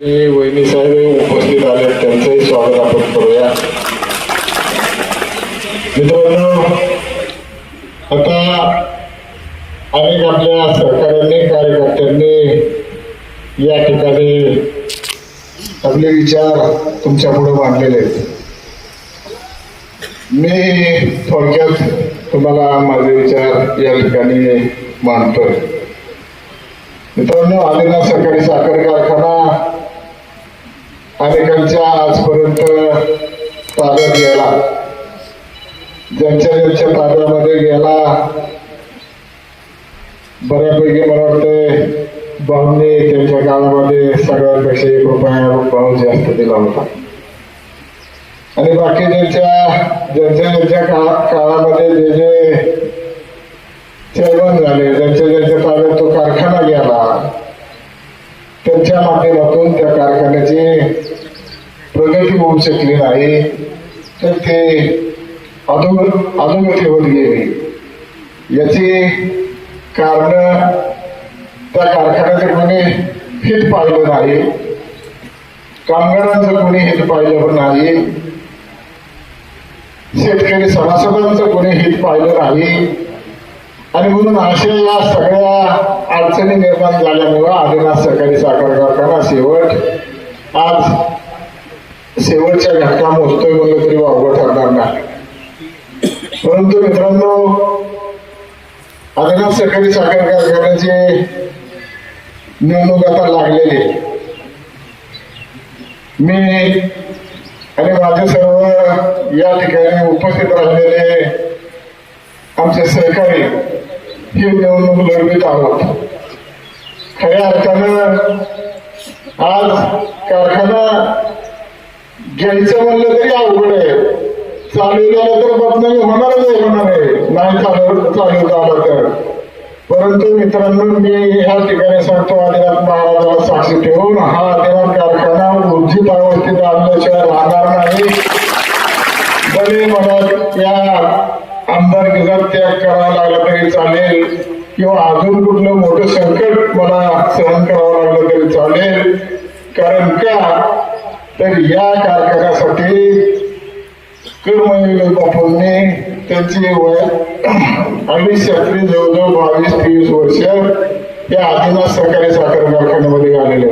वहिनी साहेब उपस्थित आले त्यांचंही स्वागत आपण करूया. मित्रांनो आता अनेक आपल्या सहकाऱ्यांनी कार्यकर्त्यांनी या ठिकाणी आपले विचार तुमच्यापुढे मांडलेले आहेत. मी थोडक्यात तुम्हाला माझे विचार या ठिकाणी मांडतोय. मित्रांनो आदिनाथ सरकारी साखर कारखाना अनेकांच्या आजपर्यंत ताब्यात गेला ज्यांच्या ज्यांच्या ताब्यामध्ये गेला बऱ्यापैकी मला वाटतं भाऊंनी त्यांच्या काळामध्ये सगळ्यांपेक्षा एक रुपया भाऊ जास्त दिला होता. आणि बाकी ज्यांच्या ज्यांच्या ज्यांच्या काळा काळामध्ये जे जे चेअरमन झाले ज्यांच्या ज्यांच्या ताब्यात तो कारखाना गेला त्यांच्या माध्यमातून त्या कारखान्याची प्रगती होऊ शकली नाही तर ते अधोग अधोगती होत गेली. याची कारण त्या कारखान्याचे कोणी हित पाहिलं नाही. कामगारांचं कोणी हित पाहिलं नाही. शेतकरी सभासदांचं कोणी हित पाहिलं नाही. आणि म्हणून अशा या सगळ्या अडचणी निर्माण झाल्यामुळं आदिनाथ सहकारी साखर कारखाना शेवट आज शेवटच्या घटका मोजतोय म्हणलं तरी वावगं ठरणार नाही. परंतु मित्रांनो आदिनाथ सहकारी साखर कारखान्याचे निवडणूक आता लागलेली मी आणि माझे सर्व या ठिकाणी उपस्थित राहिलेले आमचे सहकारी ही निवडणूक लढवित आहोत. खऱ्या अर्थानं आज कारखाना घ्यायचं म्हणलं तरी अवघड आहे? चालू झालं तर बदनामी होणारच आहे होणार आहे नाही चालू चालू झालं तर. परंतु मित्रांनो मी ह्या ठिकाणी सांगतो आदिनाथ महाराजाला साक्षी ठेवून हा आदिनाथ कारखाना ऊर्जित अवस्थेत आणल्याशिवाय राहणार नाही. भले मला या गिजार त्याग करावा लागला तरी चालेल. किंवा अजून कुठलं मोठं संकट मला सहन करावं लागलं तरी चालेल. कारण का? तर या कार्यक्रमासाठी कर्मयोग बापूंनी वय अडीच शास्त्री जवळजवळ बावीस तेवीस वर्ष या आदिनाथ सरकारी साखर कारखान्यामध्ये आलेले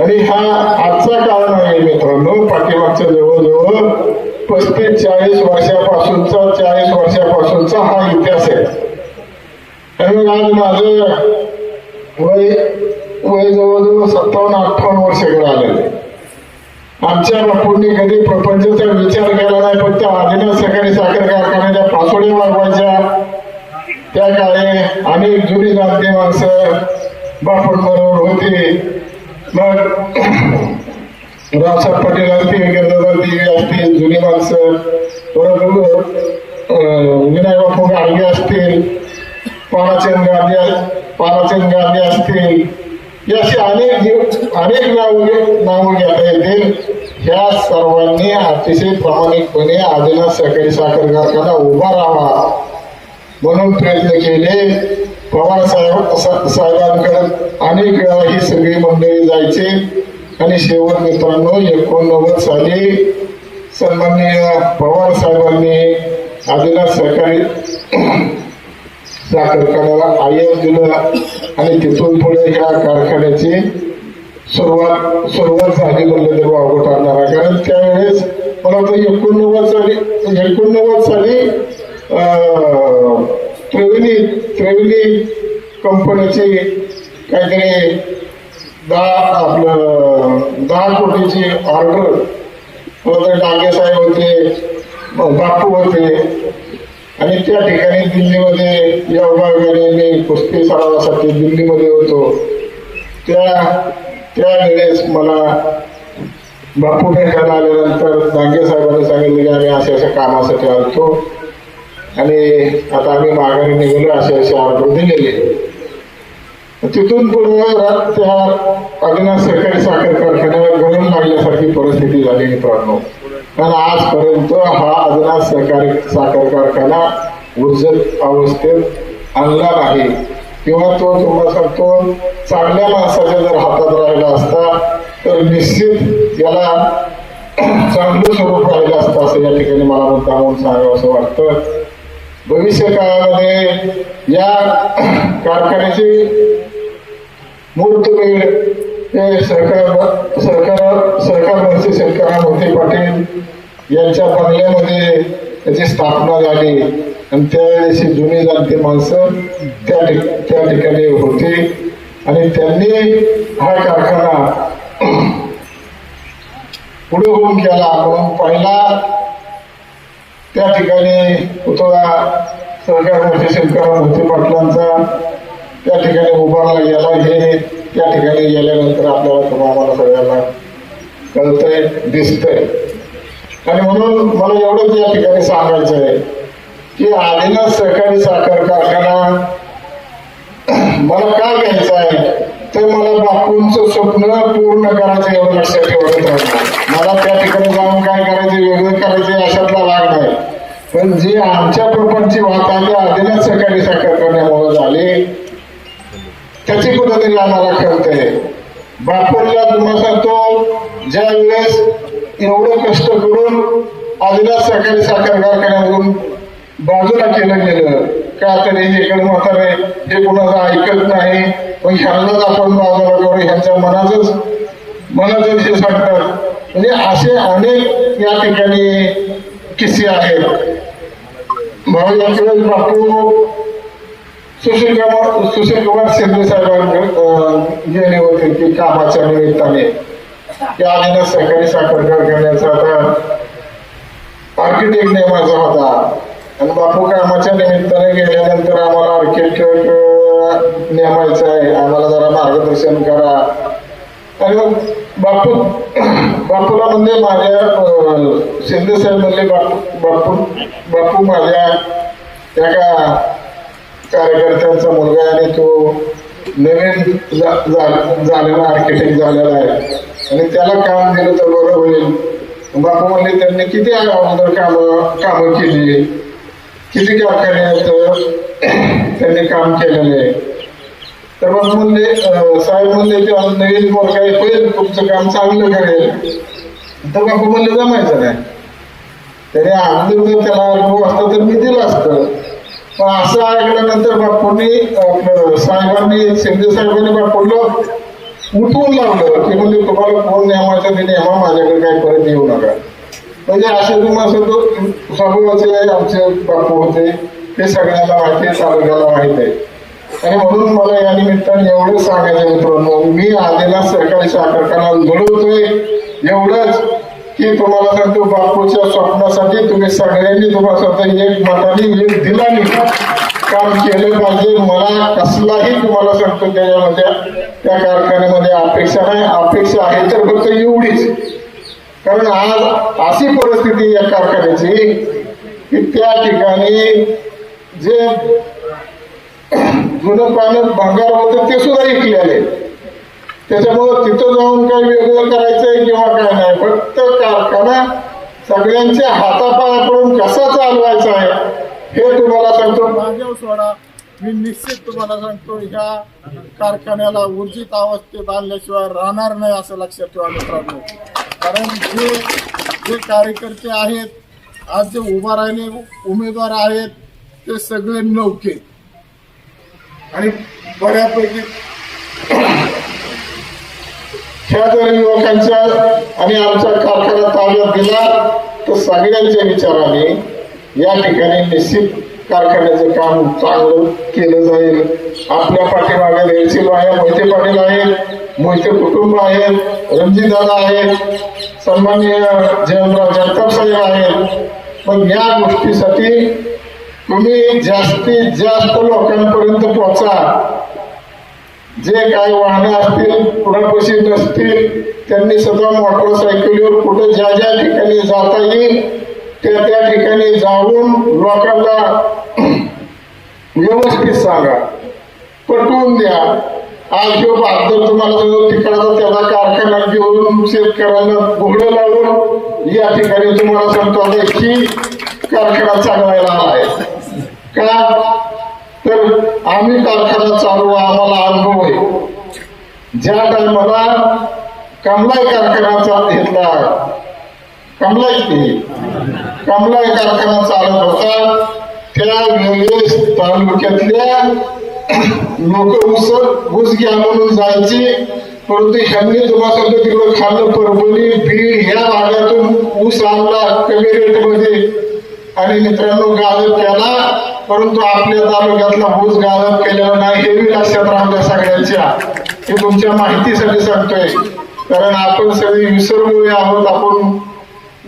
आणि हा आजचा काळ नाही मित्रांनो पाठीमागच्या जवळजवळ पस्तीस चाळीस वर्षापासूनचा चाळीस वर्षापासूनचा हा इतिहास आहे. आणि आज माझं वय वय जवळजवळ सत्तावन्न अठ्ठावन्न वर्षाकडे आलेलं आहे. आमच्या बापूंनी कधी प्रपंचाचा विचार केला नाही फक्त आदिनाथ सकाळी साखर कारखान्याच्या पासोड्या वागवायच्या त्या काळी अनेक जुनी जाणती माणसं बापूंबरोबर होती. मग रावसाहेब पाटील असतील गिरधर देवी असतील जुनी माणसं परत विनायक बापू गाडगे असतील पानाचंद गांधी पानाचंद गांधी असतील अशी अनेक अनेक नाव नावं घेता येतील. ह्या सर्वांनी अतिशय प्रामाणिकपणे आदिनाथ सहकारी साखर कारखाना उभा राहावा म्हणून प्रयत्न केले. पवार साहेब साहेबांकडे अनेक वेळा ही सगळी मंडळी जायचे. आणि शेवट मित्रांनो एकोणनव्वद साली सन्माननीय पवार साहेबांनी आदिनाथ सहकारी त्या कारखान्याला आयन दिलं आणि तिथून पुढे ह्या कारखान्याची सुरुवात सुरुवात झाली म्हणलं तरी वावगं ठरणार आहे. कारण त्यावेळेस मला तर एकोणनव्वद साली एकोणनव्वद साली त्रिवेणी त्रिवेणी कंपनीची काहीतरी दहा आपलं दहा कोटीची ऑर्डर मला डांगे साहेब होते बापू होते आणि त्या ठिकाणी दिल्लीमध्ये योगायोगाने मी कुस्ती सरावासाठी दिल्लीमध्ये होतो. त्या त्यावेळेस मला बापू भेटायला आल्यानंतर दांगे साहेबांनी सांगितलं की आम्ही अशा अशा कामासाठी आलतो. आणि आता आम्ही माघारी निघालो अशा असे ऑर्डर दिलेले तिथून पूर्ण रा- त्या अग्ना सरकारी साखर कारखान्याला गरम लागल्यासारखी परिस्थिती झाली मित्रांनो. कारण आजपर्यंत हा अजना सहकारी साखर कारखाना उर्जत अवस्थेत आणला नाही. किंवा तो तुम्हाला सांगतो चांगल्या माणसाच्या जर हातात राहिला असता तर निश्चित याला चांगलं स्वरूप राहिलं असतं असं या ठिकाणी मला म्हणता म्हणून सांगावं असं वाटतं. भविष्य काळामध्ये या कारखान्याची मुहूर्तमेढ हे सरकार सरकार सरकार शेतकरी मोठे पाटील यांच्या बंगल्यामध्ये त्याची स्थापना झाली. आणि त्यावेळेस जुनी जाणती माणसं त्या त्या ठिकाणी होती. आणि त्यांनी हा कारखाना पुढे होऊन केला म्हणून पहिला त्या ठिकाणी पुतळा सरकार मोठे शंकरराव मोठे पाटलांचा त्या ठिकाणी उभारला गेला. हे त्या ठिकाणी गेल्यानंतर आपल्याला तुम्हाला सगळ्यांना कळतंय दिसतंय. आणि म्हणून मला एवढंच या ठिकाणी सांगायचं आहे की आदिनाथ सहकारी साखर कारखाना मला का घ्यायचं आहे तर मला बापूंचं स्वप्न पूर्ण करायचं एवढं लक्षात ठेवत राहणार मला त्या ठिकाणी जाऊन काय करायचं वेगळं करायचं अशातला भाग नाही. पण जे आमच्या प्रपंची वाहत आली आदिनाथ सहकारी साखर करण्यामुळे झाली त्याची कुठेतरी आम्हाला कळत आहे. तुम्हाला सांगतो ज्या वेळेस एवढं कष्ट करून आदिनाथ सहकारी साखर कारखान्यामधून बाजूला केलं गेलं का तरी हे इकडे म्हातारे हे कुणाचं ऐकत नाही पण ह्यांनाच आपण बाजूला करू ह्यांच्या मनाचंच मनाचं हे सांगतात. म्हणजे असे अनेक या ठिकाणी किस्से आहेत. भाऊ याकडे बापू सुशील कुमार सुशील कुमार शिंदे साहेबांनी गेले होते की कामाच्या निमित्ताने त्या आधीनं सकाळी साखर कारखान्याचा आता आर्किटेक्ट नेमाचा होता. आणि बापू कामाच्या निमित्ताने गेल्यानंतर आम्हाला आर्किटेक्ट नेमायचं आहे. आम्हाला जरा मार्गदर्शन करा. आणि मग बापू बापूला म्हणजे माझ्या शिंदे साहेब म्हणले बापू बापू बापू माझ्या एका कार्यकर्त्यांचा मुलगा आणि तो नवीन जा- जा- झालेला आर्किटेक्ट झालेला आहे. आणि त्याला काम दिलं तर बरं होईल. बापू म्हणले त्यांनी किती अगोदर काम कामं केली? किती कारखान्यात त्यांनी काम केलेलं आहे. तर मग म्हणले साहेब म्हणले ते नवीन मुलगा होईल तुमचं काम चांगलं करेल. तर बापू म्हणले जमायचं नाही. त्याने अगोदर जर त्याला अनुभव असता तर मी दिलं असतं. असं ऐकल्यानंतर बापूंनी साहेबांनी शिंदे साहेबांनी बापूला उठवून लावलं की म्हणजे तुम्हाला कोण नेमायचं मी नेमा माझ्याकडे काही परत येऊ नका. म्हणजे असे तुम्हाला सगळं स्वभावाचे आमचे बापू होते ते सगळ्यांना माहिती आहे तालुक्याला माहीत आहे. आणि म्हणून मला या निमित्ताने एवढं सांगायचं मित्रांनो मी आलेला सरकारी साखर कारखाना लढवतोय एवढंच. की तुम्हाला सांगतो बापूच्या स्वप्नासाठी तुम्ही सगळ्यांनी तुम्हाला स्वतः एक मताने एक दिलाने काम केलं पाहिजे. मला कसलाही तुम्हाला सांगतो त्याच्यामध्ये त्या कारखान्यामध्ये अपेक्षा नाही. अपेक्षा आहे तर फक्त एवढीच. कारण आज अशी परिस्थिती या कारखान्याची की त्या ठिकाणी जे जुनं पानं भंगार होतं ते सुद्धा विकलेले. त्याच्यामुळं तिथं जाऊन काही वेगळं करायचंय किंवा काय नाही. फक्त कारखाना सगळ्यांच्या हातापाया पडून कसा चालवायचा आहे हे तुम्हाला सांगतो. माझ्यावर सोडा. मी निश्चित तुम्हाला सांगतो ह्या कारखान्याला ऊर्जित अवस्थेत आणल्याशिवाय राहणार नाही असं लक्षात ठेवा मित्रांनो. कारण जे जे कार्यकर्ते आहेत आज जे उभा राहिले उमेदवार आहेत ते सगळे नौके. आणि बऱ्यापैकी ह्या जर युवकांच्या आणि आमच्या कारखाना ताब्यात दिला तर सगळ्यांच्या विचाराने या ठिकाणी निश्चित कारखान्याचं काम चांगलं केलं जाईल. आपल्या पाठीमागे रेलशील आहे मोहिते पाटील आहेत मोहिते कुटुंब आहेत रणजीदादा आहेत सन्माननीय जयंतराव जगताप साहेब आहेत. पण या गोष्टीसाठी तुम्ही जास्तीत जास्त लोकांपर्यंत पोहोचा. जे काही वाहनं असतील कुणापाशी नसतील त्यांनी सुद्धा मोटरसायकलीवर कुठं ज्या ज्या ठिकाणी जाता येईल त्या त्या ठिकाणी जाऊन लोकांना व्यवस्थित सांगा. पटवून द्या. आज जो बादल तुम्हाला तिकडचा त्याचा कारखाना घेऊन शेतकऱ्यांना घोडं लावून या ठिकाणी तुम्हाला सांगतो आता की कारखाना चालवायला आहे. का तर आम्ही कारखाना चालू कमलाय कारखान्याचा घेतला कमलाई की? कमलाई कारखाना चालत होता त्यावेळेस तालुक्यातल्या लोक उस ऊस घ्या म्हणून जायचे. परंतु ह्यांनी तुम्हाला तिकडं खाल्लं परभणी बीड ह्या भागातून ऊस आणला कमी रेटमध्ये आणि मित्रांनो गाळप केला. परंतु आपल्या तालुक्यातला ऊस गाळप केलेला नाही. हे लक्षात राहू सगळ्यांच्या. हे तुमच्या माहितीसाठी सांगतोय. कारण आपण सगळे विसरमुळे आहोत आपण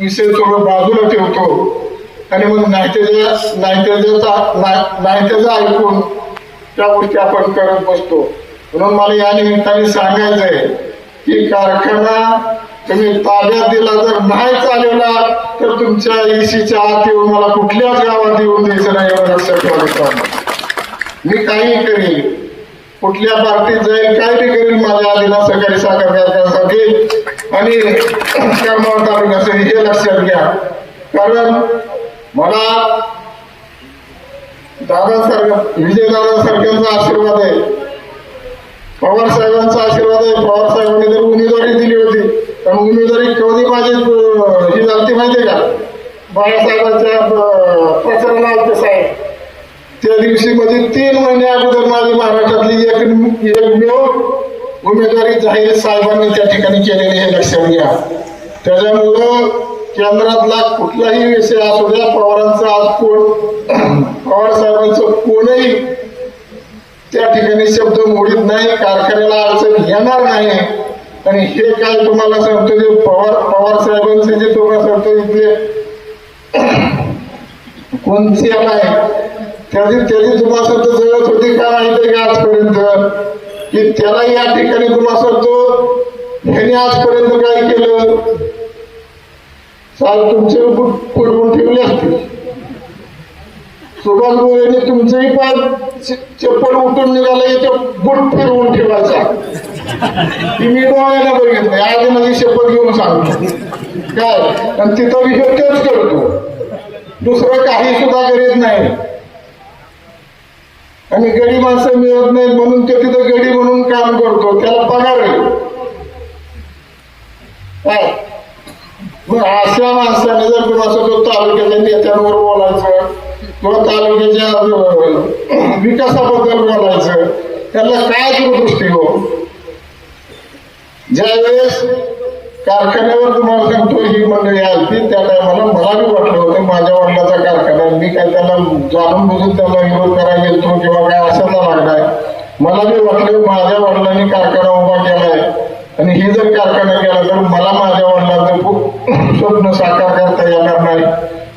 विषय थोडं बाजूला ठेवतो. आणि मग नायत्याच्या नाहीत्याचा नायत्याचा ऐकून त्या गोष्टी आपण करत बसतो. म्हणून मला या निमित्ताने सांगायचंय की कारखाना तुम्ही ताब्यात दिला जर नाही चालवला तर तुमच्या एसीच्या आत येऊन मला कुठल्याच गावात येऊन द्यायचं नाही एवढं लक्षात ठेवा. मी काही करेन. कुठल्या पार्टीत जाईल काय ते करेल माझ्या आधीला सकाळी साखर कारखान्यासाठी. आणि करमाळ तालुक्यासाठी हे लक्षात घ्या. कारण मला दादासारखं विजयदादा सारख्यांचा आशीर्वाद आहे. पवार साहेबांचा आशीर्वाद आहे. पवार साहेबांनी जर उमेदवारी दिली होती तर उमेदवारी कधी माझी ही झाली माहिती का? बाळासाहेबांच्या अं, प्रचाराला आलते साहेब. त्या दिवशी मध्ये तीन महिने अगोदर माझी महाराष्ट्रातली एक एकमेव उमेदवारी जाहीर साहेबांनी त्या ठिकाणी केलेली हे लक्षात घ्या. त्याच्यामुळं केंद्रातला कुठलाही विषय असू द्या पवारांचा आज कोण पवार साहेबांचं कोणही त्या ठिकाणी शब्द मोडीत नाही कारखान्याला अडचण येणार नाही. आणि हे काय तुम्हाला सांगतो जे पवार पवार साहेबांचे जे तुम्हाला सांगतो इथले कोणती आहे त्याची त्याची तुम्हाला सांगतो जळत होती का माहिती का आजपर्यंत की त्याला या ठिकाणी तुम्हाला तो ह्याने आजपर्यंत काय केलं? साल तुमचे बुट पडवून ठेवले असते सुभाष गोरेने तुमचंही पाय चप्पल उठून निघालं याच्या बुट फिरवून ठेवायचा. ती मी डोळ्याला बघितलं आज माझी शपथ घेऊन सांगतो. काय? आणि तिथं विषय तेच करतो. दुसरं काही सुद्धा करीत नाही. आणि गडी माणसं मिळत नाहीत म्हणून तो तिथं गडी म्हणून काम करतो त्याला पगार काय मग अशा माणसाने जर कोणासोबत तो तालुक्याच्या नेत्यांवर बोलायचं किंवा तालुक्याच्या विकासाबद्दल बोलायचं त्याला काय दूरदृष्टी हो? ज्यावेळेस कारखान्यावर तुम्हाला सांगतो ही मंडळी आलती त्या टायमाला मला बी वाटलं होतं माझ्या वडिलाचा कारखाना मी काय त्याला जाणून बुजून त्याला विरोध करायला गेलतो किंवा काय असायला लागलाय मला बी वाटलं माझ्या वडिलांनी कारखाना उभा केलाय आणि ही जर कारखाना केला तर मला माझ्या वडिलांचं खूप स्वप्न साकार करता येणार नाही.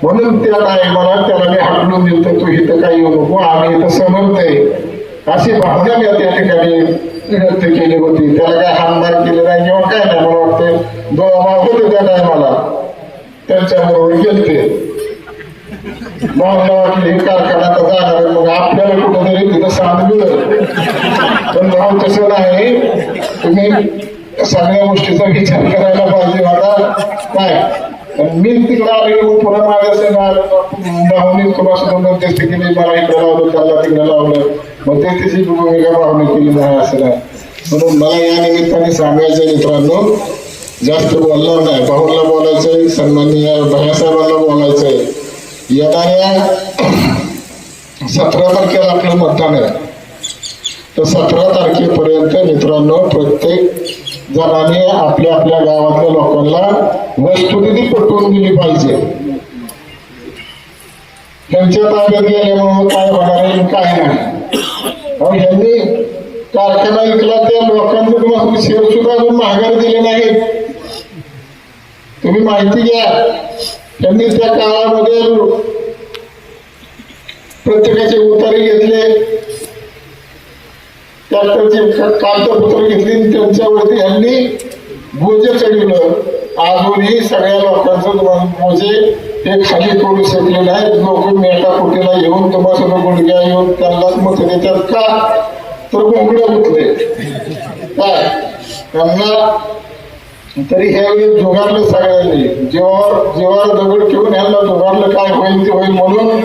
म्हणून त्या टायमाला त्याला मी हटलून दिलं तू इथं काही येऊ नको आम्ही इथं समर्थ आहे. अशी भावना मी त्या ठिकाणी व्यक्त केली होती. त्याला काय हानमार केले नाही किंवा काय नाही मला वाटतं होते त्या टायमाला. त्यांच्याबरोबर गेलते. भावना कारखाना तर जाणार आहे, मग आपल्याला कुठंतरी तिथं साथ मिळेल. पण भाऊ तसं नाही. तुम्ही सगळ्या गोष्टीचा विचार करायला पाहिजे आता. काय? पण मी तिकडे आले पुन्हा माझ्या संग आलो. मध्यस्थ केली मला इकडे लावलं त्याला तिकडे लावलं. मग ते तिची भूमिका भावनी केली नाही असं नाही. म्हणून मला या निमित्ताने सांगायचं मित्रांनो जास्त बोलणार नाही. भाऊला बोलायचंय सन्माननीय भैयासाहेबांना बोलायचंय. येणाऱ्या सतरा तारखेला आपलं मतदान आहे. तर सतरा तारखेपर्यंत मित्रांनो प्रत्येक जणाने आपल्या आपल्या गावातल्या लोकांना वस्तुनिधी पटवून दिली पाहिजे. त्यांच्या ताब्यात गेल्यामुळे काय होणार आहे काय नाही. अहो यांनी कारखाना विकला त्या लोकांकडून तुम्हाला शेअर सुद्धा अजून महागारी दिले नाहीत तुम्ही माहिती घ्या. त्यांनी त्या काळामध्ये प्रत्येकाचे उतारे घेतले. ट्रॅक्टरचे कागदपत्र घेतली त्यांच्यावरती यांनी बोजे चढवलं. अजूनही सगळ्या लोकांचं बोजे हे खाली करू शकले नाहीत लोक मेटाकुटीला येऊन तुम्हाला गुडघ्या येऊन त्यांनाच मत देतात का? तर गुंगड्या उठले काय? त्यांना तरी ह्यावेळी जुगारलं सगळ्यांनी जीवावर जीवावर दगड ठेवून ह्यांना जुगारलं काय होईल ते होईल म्हणून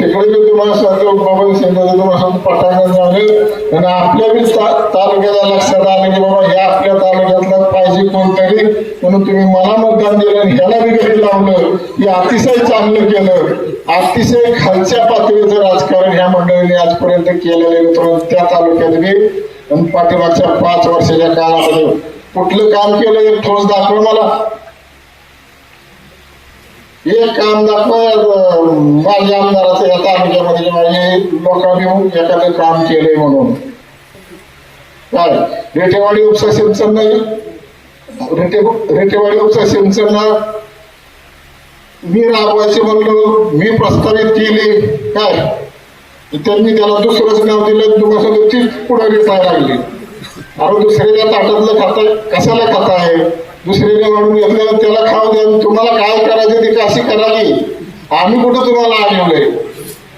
तिकडे बी तुम्हाला सांगतो बाबा समजा तुम्हाला सांगतो पटांगण झालं. आणि आपल्या बी ता- तालुक्याला लक्षात आलं की बाबा ह्या आपल्या तालुक्यातला पाहिजे कोणतरी. म्हणून तुम्ही मला मतदान दिलं आणि ह्याला बी घरी लावलं. हे अतिशय चांगलं केलं. अतिशय खालच्या पातळीचं राजकारण ह्या मंडळीने आजपर्यंत केलेलं आहे त्या तालुक्यात बी. आणि पाठीमागच्या पाच वर्षाच्या काळामध्ये कुठलं काम केलं एक ठोस दाखव मला. एक काम दाखव माझ्या आमदाराचं या तालुक्यामध्ये माझे लोकांनी एखादं काम केलंय म्हणून. काय? रेटेवाडी उपसा सिंचन नाही? रेटे रेटेवाडी उपसा सिंचन मी राबवायचे म्हणलो मी प्रस्तावित केली. काय? त्यांनी त्याला दुसरंच नाव दिलं तुम्हाला तीच पुढे रिसायला लागली? अहो दुसऱ्याच्या ताटातलं खाताय कशाला खाताय दुसऱ्याने म्हणून घेतलं त्याला खाऊ द्या तुम्हाला काय करायचं ते कशी करावी? आम्ही कुठं तुम्हाला आणवलंय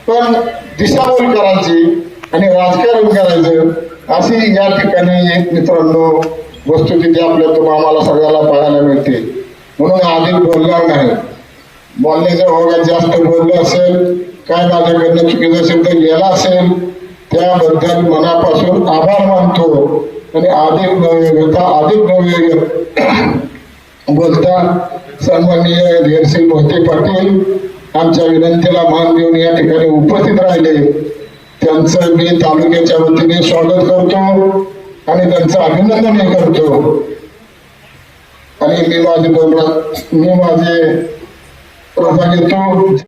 पण दिशाभूल करायची आणि राजकारण करायचं अशी या ठिकाणी मित्रांनो वस्तू तिथे आपल्या तुम्हाला आम्हाला सगळ्याला पाहायला मिळते. म्हणून आधी बोलणार नाही. बोलण्याच्या भागात जास्त बोललं असेल काय माझ्याकडनं चुकीचा शब्द गेला असेल त्याबद्दल मनापासून आभार मानतो. आणि अधिक नव्हे घेता अधिक नव्हे बोलता सन्माननीय धीरसिंग मोहिते पाटील आमच्या विनंतीला मान देऊन या ठिकाणी उपस्थित राहिले. त्यांचं मी तालुक्याच्या वतीने स्वागत करतो आणि त्यांचं अभिनंदनही करतो. आणि मी माझे दोन मी माझे रजा घेतो